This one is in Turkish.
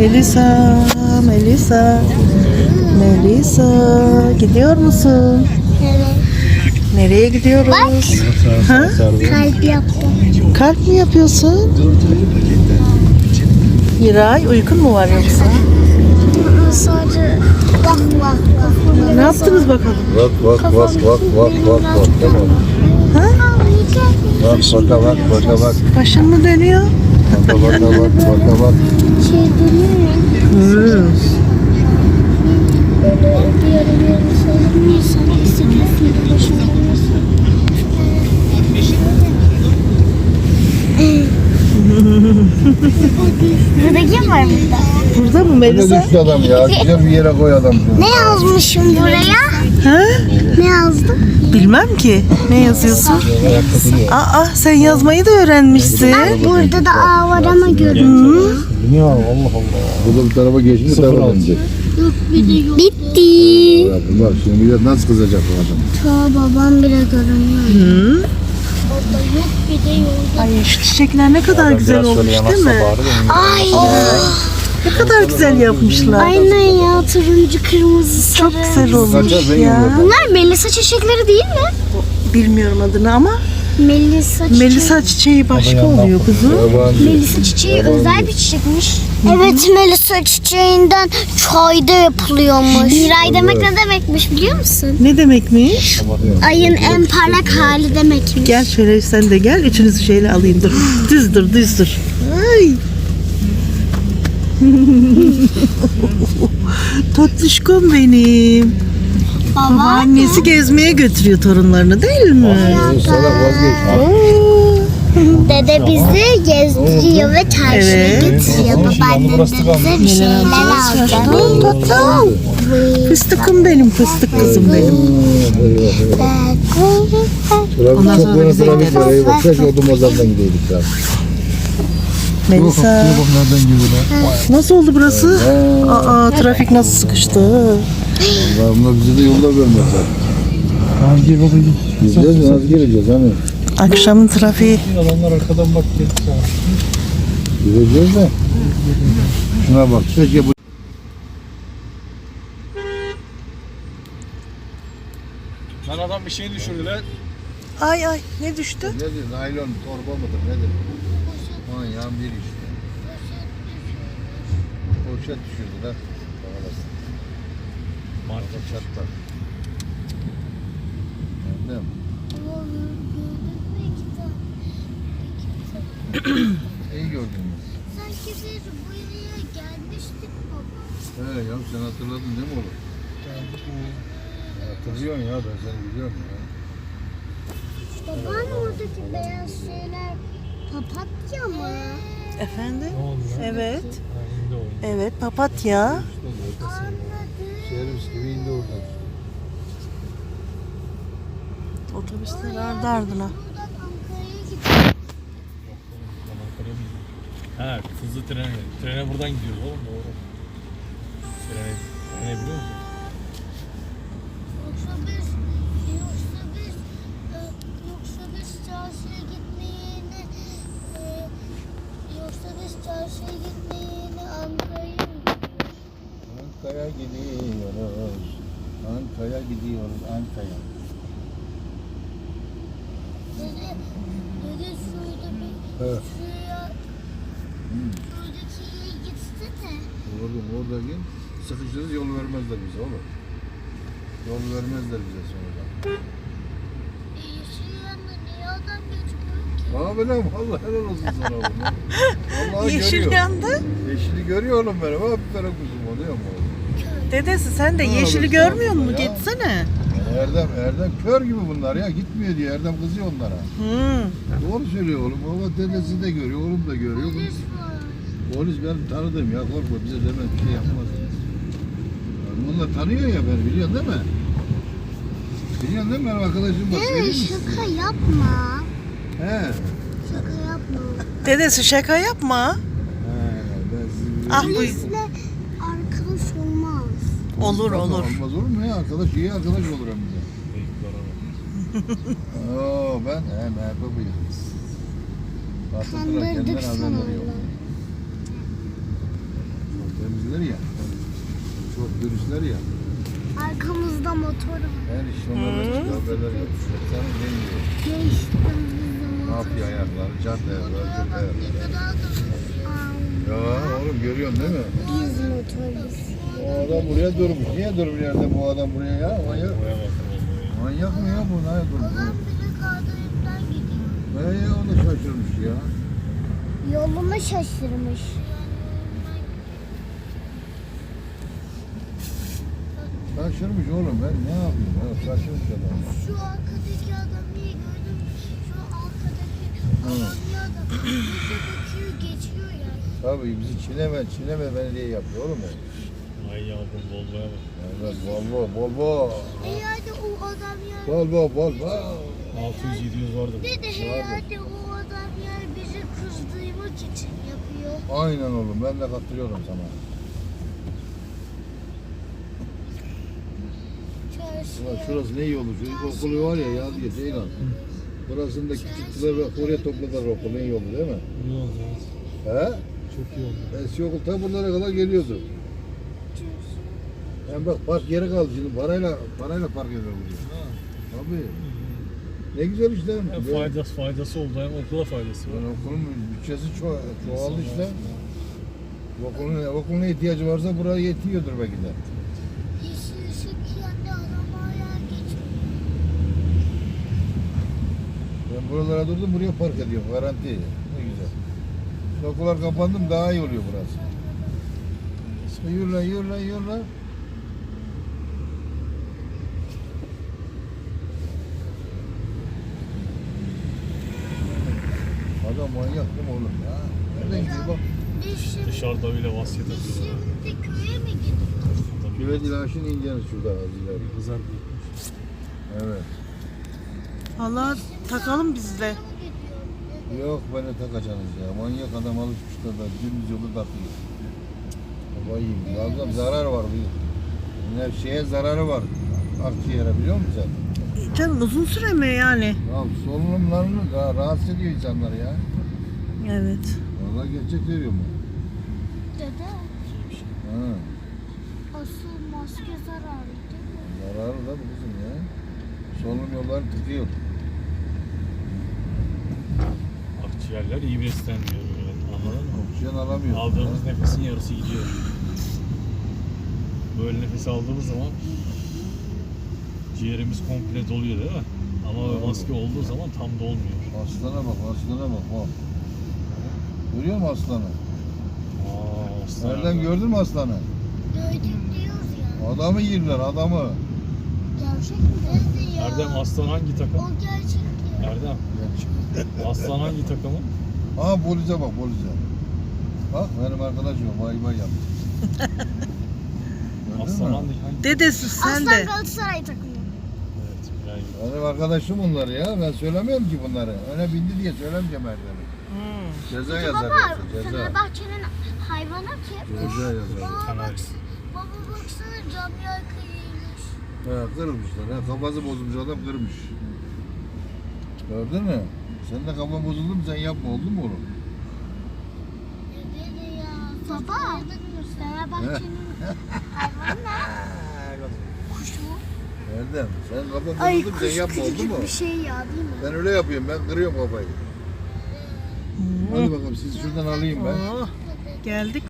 Melisa, Melisa, Melisa. Gidiyor musun? Evet. Nereye gidiyoruz? Ha? Kalp yaptım. Kalp mi yapıyorsun? Miray uykun mu var yoksa? Sonra vah vah vah. Ne yaptınız bakalım? Bak bak bak bak bak bak bak tamam. Ha? Bak baka bak baka bak Başın mı dönüyor? baka baka bak baka bak. Şey dönüyor ya. Hmm. Böyle bir yere bir yere sarılmıyorsan hissediyorsun ki başın dönüyorsun. Burada kim var burada? Burada mı Ne Melisa? düştü adam ya? Güzel bir yere koy adam. Ne yazmışım buraya? Ha? Ne yazdım? Bilmem ki. Ne yazıyorsun? Aa sen yazmayı da öğrenmişsin. Burada da A var ama görünmüyor. Ya Allah Allah. Burada bir tarafa geçmiş tarafa dönecek. Bitti. Bak şimdi bir de nasıl kızacak bu adam. Ta babam bile görünüyor. Hı. Orada yok bir de yok. Ay şu çiçekler ne kadar güzel olmuş değil mi? Ay. Ne kadar güzel yapmışlar. Aynen ya turuncu kırmızı sarı. Çok güzel olmuş ya. Bunlar Melisa çiçekleri değil mi? Bilmiyorum adını ama Melisa çiçeği. Melisa çiçeği başka oluyor kızım. Melisa çiçeği özel bir çiçekmiş. Evet Melisa çiçeğinden çay da yapılıyormuş. Miray demek ne demekmiş biliyor musun? Ne demekmiş? Ayın en parlak hali demekmiş. Gel şöyle sen de gel. Üçünüzü şöyle alayım dur. Düz dur düz dur. Ay. Tatlışkom benim. Baba. Annesi gezmeye götürüyor torunlarını değil mi? Dede bizi gezdiriyor ve çarşıya Evet. getiriyor. Babaannem de bize bir şeyler. Aa, Tatlım. Fıstıkım benim, fıstık kızım benim. Trafik çok böyle trafik var. Eyvah. Keşke odun mazardan gideydik ya. Melisa. nereden gidiyor lan? Nasıl oldu burası? Aa, trafik nasıl sıkıştı? Vallahi bunlar bize de yolda vermezler. Hangi baba git. Gideceğiz mi? Nasıl gireceğiz hani? Akşamın trafiği. Adamlar arkadan bak. Gideceğiz de. Şuna bak. Keşke bu Lan adam bir şey düşürdü lan. Ay ay ne düştü? Nedir? Naylon torba mıdır? Nedir? Aman yan bir işte. Poşet düşürdü lan. Marka çatlar. Mı? İyi gördün mü? Sanki biz buraya gelmiştik baba. He ya sen hatırladın değil mi oğlum? Hatırlıyorsun ya ben seni biliyorum ya. Baban oradaki beyaz şeyler papatya mı? Efendim? Evet. Evet papatya. Servis gibi indi oradan. Otobüsler ardı ardına. Ha hızlı trene. Trene buradan gidiyoruz oğlum doğru. Trene, trene biliyor musun? Gidiyoruz. Ankara gidiyoruz. Ankara. Dede, dede şurada bir, Evet. şuraya, şuradaki yere gitsene. Oğlum orada gel. Sıkışırız yol vermezler bize oğlum. Yol vermezler bize sonra. E, yeşil yanında niye adam geçmiyor ki? Benim Allah helal olsun sana oğlum. Vallahi Yeşil görüyor. yandı. Yeşili görüyor oğlum benim. Aferin kuzum oluyor mu? Dedesi sen de Ne yeşili olursa görmüyor olsun musun? ya. Gitsene. Erdem, Erdem kör gibi bunlar ya. Gitmiyor diye Erdem kızıyor onlara. Hmm. Doğru söylüyor oğlum. Baba dedesi de görüyor, oğlum da görüyor. Polis benim tanıdığım ya korkma bize demez bir şey yapmaz. Yani onlar tanıyor ya beni biliyorsun değil mi? Biliyorsun değil mi benim arkadaşım bak. Vereyim mi size? şaka yapma. He. Şaka yapma. Dedesi şaka yapma. He ben sizi Ah bu. Olur olur. Olmaz olur mu ya arkadaş iyi arkadaş olur hem de. Oo ben he merhaba buyur. Batırdılar kendinden Kandırdık sana haberleri yok. oğlum. Temizler ya. Çok dürüstler ya. Arkamızda motor var. Her iş onlarla çıkıyor. Haberler yapıyor. Sana ne yiyor? Geçtim bizim Ne yapıyor ayakları? Cart ayakları, cırt ayakları. Ya oğlum görüyorsun değil mi? Biz motoruz. Adam buraya durmuş. Niye durmuş yerde bu adam buraya ya? Manyak. Manyak mı ya bu? Nereye durmuş? bizi kaldırımdan gidiyor. Ee, o da şaşırmış ya. Yolunu şaşırmış. Şaşırmış oğlum ben ne yapayım? Ya, şaşırmış adam. Şu arkadaki adamı iyi gördüm. Şu arkadaki adam ya da bize bakıyor geçiyor ya. Tabii bizi çileme, çileme beni diye yapıyor oğlum o. Ay yavrum Volvo'ya bak. Evet, Volvo, Volvo. E hadi o adam ya. Volvo, Volvo. 600-700 vardır. Dedi hey hadi o adam ya bizi kızdırmak için yapıyor. Aynen oğlum ben de katılıyorum sana. Ulan şurası ne iyi olur. Şu ilkokulu var ya ya diye Ceylan. Burasında küçülttüler ve oraya topladılar okulu ne iyi oldu değil mi? İyi oldu. He? Çok iyi oldu. Eski okul ta buralara kadar geliyordu. Yani bak park yeri kaldı şimdi parayla parayla park ediyor buraya. Tabii. Ne güzel işte. Hem Böyle- faydası, faydası oldu hem okula faydası var. Yani okulun bütçesi ço- çoğaldı işte. Okulun, okulun ihtiyacı varsa buraya yetiyordur belki de. Yeşil ışık yandı arabaya geçiyor. Ben buralara durdum buraya park ediyorum garanti. Ne güzel. Şimdi okullar kapandım daha iyi oluyor burası. Yürü lan yürü lan yürü lan. Adam manyak değil mi oğlum ya? Nereden gidiyor bak. Dışarıda bile vasiyet biz atıyorlar. şimdi köye mi gidiyoruz? Küvet ilaçını ineceğiz şurada az ileri. Kızar. Evet. Valla takalım biz de. Yok beni takacaksınız ya. Manyak adam alışmışlar da dümdüz yolu takıyor. Baba yiyeyim. Lazım zarar var. Bir nefşeye zararı var. Akciğere biliyor musun sen? Canım uzun süre mi yani? Ya solunumlarını ra- rahatsız ediyor insanları ya. Evet. Valla gerçek söylüyorum. Dede Ha. asıl maske zararlı değil mi? Zararı da bu kızım ya. Solunum yolları tıkıyor. Akciğerler iyi beslenmiyor böyle. Anladın mı? Oksijen alamıyor. Aldığımız nefesin yarısı gidiyor. Böyle nefes aldığımız zaman ciğerimiz komple doluyor değil mi? Ama maske olduğu zaman tam dolmuyor. Aslana bak, aslana bak. bak. Görüyor musun aslanı? Aa, aslan Nereden nereden? gördün mü aslanı? Gördük diyoruz ya. Adamı yerler, adamı. Gerçek mi? Ya. Erdem aslan hangi takım? O gerçek diyor. Erdem aslan hangi takımı? Aha polize bak, polize. Bak benim arkadaşım vay vay yaptı. Gördün Aslan mü? hangi? hangi? Dedesi sen Aslan de. Galatasaray takımı. Evet. Benim arkadaşım bunlar ya. Ben söylemiyorum ki bunları. Öne bindi diye söylemeyeceğim Erdem'i. Ceza yazar Baba ceza. Fenerbahçe'nin hayvanı kim? Ceza yazar. Baba, baks baba baksana cam yer kıyılmış. He kırmışlar. He, kafası bozulmuş adam kırmış. Gördün mü? Senin de kafan bozuldu mu sen yapma oldu mu oğlum? Baba Fenerbahçe'nin hayvanı ne? Kuş mu? Erdem sen kafan bozuldu mu sen yapma oldu mu? bir şey ya değil mi? Ben öyle yapıyorum ben kırıyorum kafayı. Hadi bakalım sizi şuradan alayım ben. Oh, geldik.